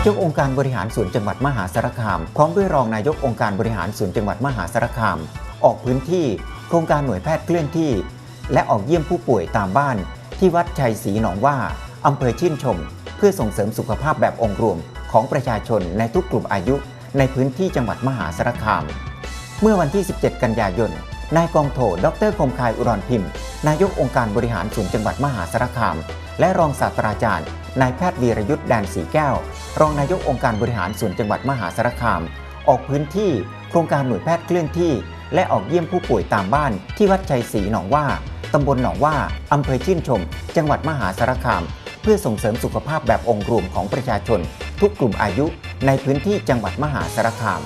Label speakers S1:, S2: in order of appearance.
S1: ายกองค์การบริหารส่วนจังหวัดมหาสารคาม พร้อมด้วยรองนายกองค์การบริหารส่วนจังหวัดมหาสารคาม ออกพื้นที่ โครงการหน่วยแพทย์เคลื่อนที่ และออกเยี่ยมผู้ป่วยตามบ้าน ที่วัดชัยศรีหนองว่าอำเภอชื่นชม เพื่อส่งเสริมสุขภาพแบบองค์รวม ของประชาชนในทุกกลุ่มอายุ ในพื้นที่จังหวัดมหาสารคาม เมื่อวันที่ 17 กันยายนนายกองโทดรคมคายอุรอนพิมพ์ นายกองค์การบริหารส่วนจังหวัดมหาสารคาม และรองศาสตราจารย์ นายแพทย์วีรยุทธ์แดนสีแก้ว รองนายกองค์การบริหารส่วนจังหวัดมหาสารคาม ออกพื้นที่โครงการหน่วยแพทย์เคลื่อนที่ และออกเยี่ยมผู้ป่วยตามบ้านที่วัดชัยศรีหนองว่าตำบลหนองว่าอำเภอชื่นชม จังหวัดมหาสารคาม เพื่อส่งเสริมสุขภาพแบบองค์รวมของประชาชน ทุกกลุ่มอายุในพื้นที่จังหวัดมหาสารคาม